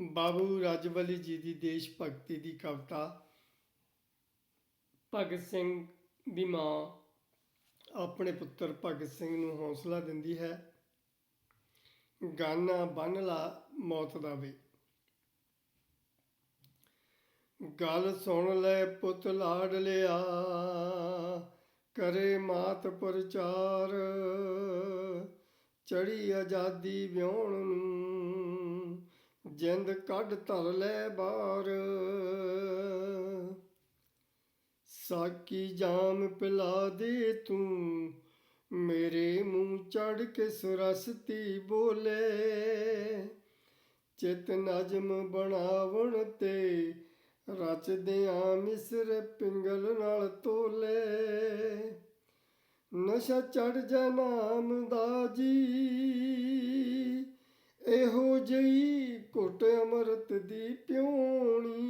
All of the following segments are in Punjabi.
ਬਾਬੂ ਰਾਜਵਲੀ ਜੀ ਦੀ ਦੇਸ਼ ਭਗਤੀ ਦੀ ਕਵਿਤਾ, ਭਗਤ ਸਿੰਘ ਦੀ ਮਾਂ ਆਪਣੇ ਪੁੱਤਰ ਭਗਤ ਸਿੰਘ ਨੂੰ ਹੌਸਲਾ ਦਿੰਦੀ ਹੈ। ਗਾਨਾ ਬੰਨ ਲਾ, ਮੌਤ ਦਾ ਵੇ। ਗੱਲ ਸੁਣ ਲੈ ਪੁੱਤ ਲਾਡ ਲਿਆ, ਕਰੇ ਮਾਤ ਪ੍ਰਚਾਰ। ਚੜੀ ਆਜ਼ਾਦੀ ਵਿਉਣ ਨੂੰ ਜਿੰਦ ਕੱਢ ਧਰ ਲੈ ਬਾਰ। ਸਾਕੀ ਜਾਮ ਪਿਲਾ ਦੇ ਤੂੰ, ਮੇਰੇ ਮੂੰਹ ਚੜ ਕੇ ਸੁਰਸਤੀ ਬੋਲੇ। ਚਿਤ ਨਜਮ ਬਣਾਵਣ ਤੇ ਰਚਦਿਆਂ ਮਿਸਰ ਪਿੰਗਲ ਨਾਲ ਤੋਲੇ। ਨਸ਼ਾ ਚੜ ਜਾ ਨਾਮ ਦਾ ਜੀ। ਇਹੋ ਜਈ ਘੁੱਟ ਅਮਰਤ ਦੀ ਪਿਉਣੀ।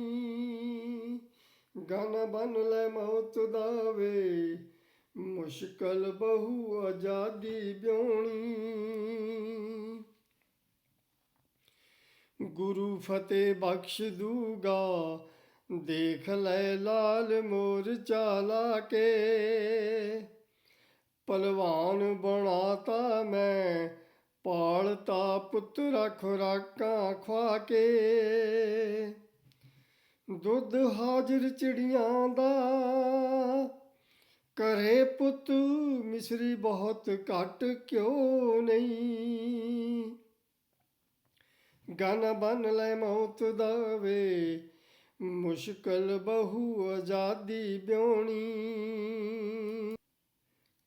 ਗਾਣਾ ਬਨ ਲੈ ਮੌਤ ਦਾ ਵੇ ਮੁਸ਼ਕਲ ਬਹੁ ਆਜ਼ਾਦੀ ਬਿਉਣੀ ਗੁਰੂ ਫਤਿਹ ਬਖਸ਼ ਦੂਗਾ, ਦੇਖ ਲੈ ਲਾਲ ਮੋਰਚਾ ਲਾ ਕੇ। ਪਲਵਾਨ ਬਣਾਤਾ ਮੈਂ ਪਾਲ ਤਾ ਪੁੱਤਰਾ ਖੁਰਾਕਾਂ ਖਵਾ ਕੇ। ਦੁੱਧ ਹਾਜ਼ਰ ਚਿੜੀਆਂ ਦਾ ਕਰੇ ਪੁੱਤ ਮਿਸਰੀ ਬਹੁਤ ਘੱਟ ਕਿਉਂ ਨਹੀਂ? ਗਾਣਾ ਬਨ ਲੈ ਮੌਤ ਦਾ ਵੇ ਮੁਸ਼ਕਲ ਬਹੁ ਆਜ਼ਾਦੀ ਬਿਉਣੀ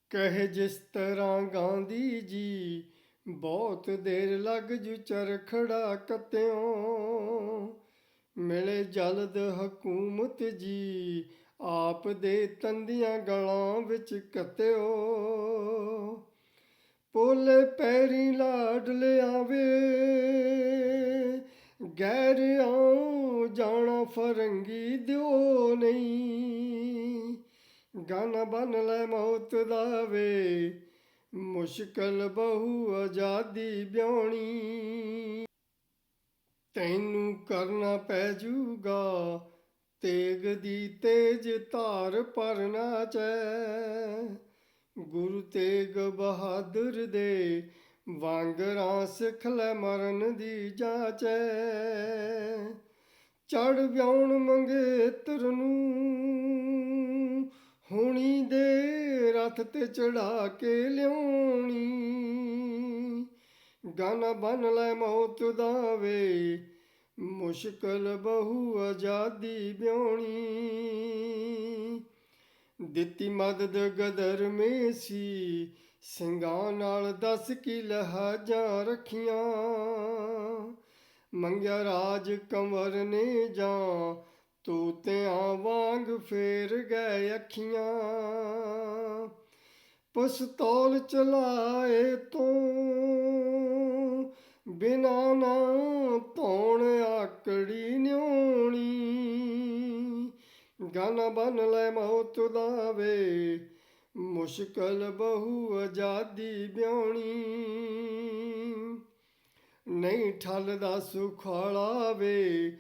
ਕਹੇ ਜਿਸ ਤਰ੍ਹਾਂ ਗਾਂਧੀ ਜੀ ਬਹੁਤ ਦੇਰ ਲੱਗ ਜੂ ਚਰਖੜਾ ਕਤਿਓ। ਮਿਲੇ ਜਲਦ ਹਕੂਮਤ ਜੀ, ਆਪ ਦੇ ਤੰਦੀਆਂ ਗਲਾਂ ਵਿੱਚ ਕਤਿਓ। ਪੋਲੇ ਪੈਰੀ ਲਾਡ ਲਿਆਵੇ, ਗੈਰ ਆਉ ਜਾਣਾ ਫਰੰਗੀ ਦਿਓ ਨਹੀਂ। ਗਾਣਾ ਬਨ ਲੈ ਮੌਤ ਦਾ ਵੇ ਮੁਸ਼ਕਲ ਬਹੁ ਆਜ਼ਾਦੀ ਬਿਉਣੀ ਤੈਨੂੰ ਕਰਨਾ ਪੈ ਜੂਗਾ, ਤੇਗ ਦੀ ਤੇਜ ਧਾਰ ਪਰਨਾ ਚੈ। ਗੁਰੂ ਤੇਗ ਬਹਾਦਰ ਦੇ ਵਾਂਗਰਾਂ ਸਿੱਖ ਲੈ ਮਰਨ ਦੀ ਜਾਚੈ ਚੜ ਵਿਆਉਣ ਮੰਗੇਤਰ ਨੂੰ ਹੁਣੀ ਦੇ ਰਥ ਤੇ ਚੜਾ ਕੇ ਲਿਆਉਣੀ। ਗਾਣਾ ਬਨ ਲੈ ਮੌਤ ਦਾ ਵੇ, ਮੁਸ਼ਕਲ ਬਹੁ ਆਜ਼ਾਦੀ ਬਿਉਣੀ ਦਿੱਤੀ ਮਦਦ ਗਦਰ ਮੇ ਸੀ ਸਿੰਘਾਂ ਨਾਲ ਦਸ ਕੀ ਲਹਾਜਾਂ ਰੱਖੀਆਂ। ਮੰਗਿਆ ਰਾਜ ਕੰਵਰ ਨੇ ਜਾਂ ਤੋਤਿਆਂ ਵਾਂਗ ਫੇਰ ਗਏ ਅੱਖੀਆਂ। ਪਸਤੌਲ ਚਲਾਏ ਤੋਂ, ਬਿਨਾ ਨਾ ਧੌਣ ਆਕੜੀ ਨਿਉਣੀ। ਗਾਣਾ ਬਨ ਲੈ ਮੌਤ ਦਾ ਵੇ ਮੁਸ਼ਕਲ ਬਹੁ ਆਜ਼ਾਦੀ ਬਿਉਣੀ। ਨਹੀਂ ਠੱਲਦਾ ਸੁਖਾਲਾ ਵੇ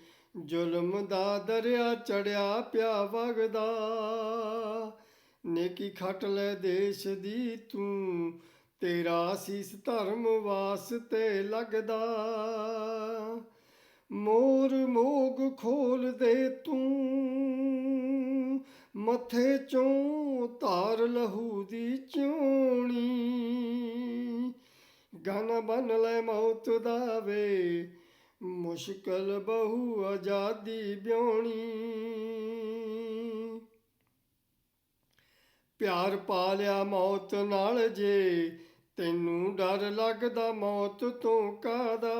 ਜ਼ੁਲਮ ਦਾ ਦਰਿਆ ਚੜਿਆ ਪਿਆ ਵਗਦਾ। ਨੇਕੀ ਖੱਟ ਲੈ ਦੇਸ਼ ਦੀ ਤੂੰ, ਤੇਰਾ ਸੀਸ ਧਰਮ ਵਾਸਤੇ ਲੱਗਦਾ। ਮੋਰ ਮੋਗ ਖੋਲ ਦੇ ਤੂੰ, ਮੱਥੇ ਚੋਂ ਧਾਰ ਲਹੂ ਦੀ ਚੋਣੀ। ਗਨ ਬਨ ਲੈ ਮੌਤ ਦਾ ਵੇ ਮੁਸ਼ਕਲ ਬਹੁ ਆਜ਼ਾਦੀ ਬਿਉਣੀ ਪਿਆਰ ਪਾ ਲਿਆ ਮੌਤ ਨਾਲ ਜੇ, ਤੈਨੂੰ ਡਰ ਲੱਗਦਾ ਮੌਤ ਤੋਂ ਕਾਦਾ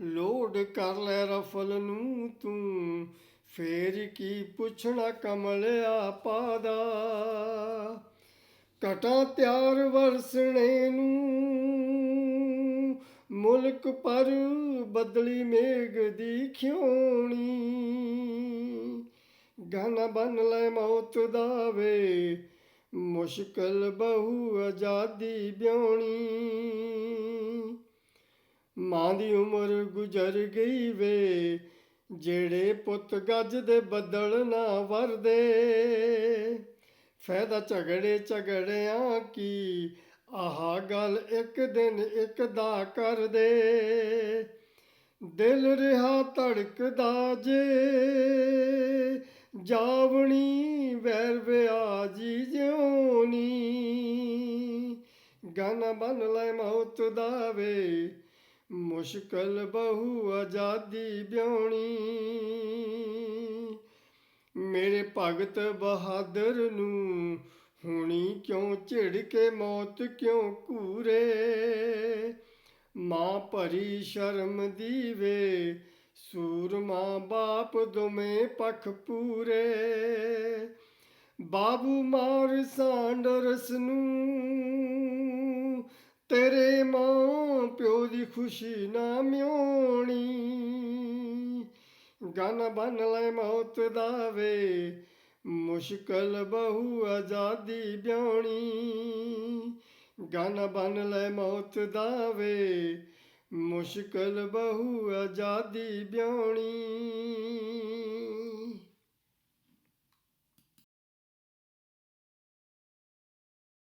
ਲੋਡ ਕਰ ਲੈ ਰਫਲ ਨੂੰ ਤੂੰ, ਫੇਰ ਕੀ ਪੁੱਛਣਾ ਕਮਲਿਆ ਪਾਦਾ? ਕਟਾਂ ਤਿਆਰ ਵਰਸਣੇ ਨੂੰ ਮੁਲਕ ਪਰ ਬਦਲੀ ਮੇਘ ਦੀ ਖਿਉਣੀ ਗਾਣਾ ਬਨ ਲੈ ਮੌਤ ਦਾ ਵੇ ਮੁਸ਼ਕਲ ਬਹੁ ਆਜ਼ਾਦੀ ਬਿਉਣੀ ਮਾਂ ਦੀ ਉਮਰ ਗੁਜ਼ਰ ਗਈ ਵੇ, ਜਿਹੜੇ ਪੁੱਤ ਗੱਜ ਦੇ ਬੱਦਲ ਨਾ ਵਰਦੇ। ਫਾਇਦਾ ਝਗੜੇ ਝਗੜਿਆਂ ਕੀ ਆਹ ਗੱਲ ਇੱਕ ਦਿਨ ਇੱਕ ਦਾ ਕਰ ਦੇ। ਦਿਲ ਰਿਹਾ ਧੜਕਦਾ ਜੇ। ਜਾਵਣੀ ਵੈਰ ਵਿਆਜੀ ਜਿਉਣੀ। ਗਾਣਾ ਬਨ ਲੈ ਮੌਤ ਦਾ ਵੇ। ਮੁਸ਼ਕਲ ਬਹੁ ਆਜ਼ਾਦੀ ਬਿਉਣੀ ਮੇਰੇ ਭਗਤ ਬਹਾਦਰ ਨੂੰ ਹੁਣੀ ਕਿਉਂ ਝਿੜ ਕੇ ਮੌਤ ਕਿਉਂ ਕੂਰੇ? ਮਾਂ ਭਰੀ ਸ਼ਰਮ ਦੀ ਵੇ ਸੂਰਮਾ ਬਾਪ ਦੋਵੇਂ ਪੱਖ ਪੂਰੇ। ਬਾਬੂ ਮਾਰ ਸਾਂਡਰਸ ਨੂੰ, ਤੇਰੇ ਮਾਂ ਪਿਓ ਦੀ ਖੁਸ਼ੀ ਨਾ ਮਿਉਣੀ। ਗਨ ਬਨ ਲੈ ਮੌਤ ਦਾ ਵੇ ਮੁਸ਼ਕਲ ਬਹੁ ਆਜ਼ਾਦੀ ਬਿਉਣੀ ਗਾਣਾ ਬਨ ਲੈ ਮੌਤ ਦਾਵੇ ਮੁਸ਼ਕਲ ਬਹੁ ਆਜ਼ਾਦੀ ਬਿਉਣੀ